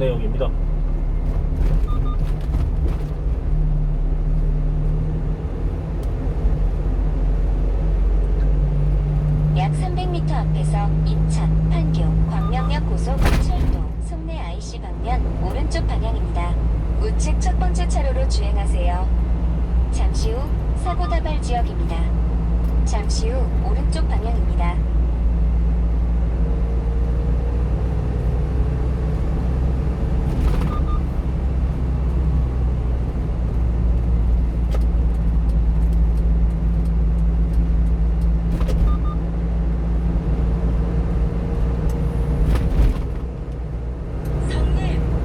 내역입니다. 약 300m 앞에서 인천, 판교, 광명역 고속 철도, 송내 IC 방면 오른쪽 방향입니다. 우측 첫 번째 차로로 주행하세요. 잠시 후 사고 다발 지역입니다. 잠시 후 오른쪽 방향입니다.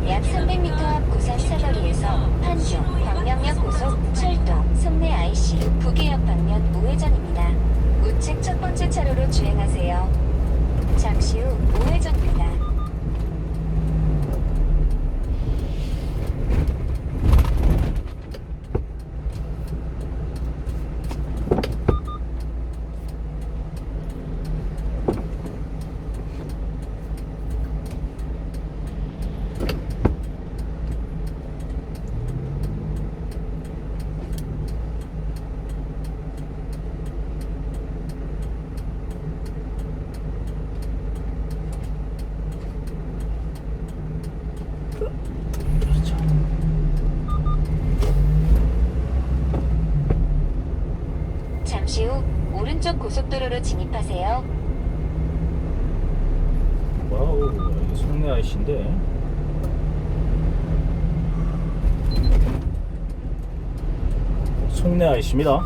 약 300m 앞 고산 사거리에서 판교, 광명역 고속 철도, 송내 IC, 부계역 방면 우회전입니다. 우측 첫 번째 차로로 주행하세요. 잠시 후 우회전입니다. 잠시 후 오른쪽 고속도로로 진입하세요. 와우, 여기 송내 아이씨인데. 송내 아이씨입니다.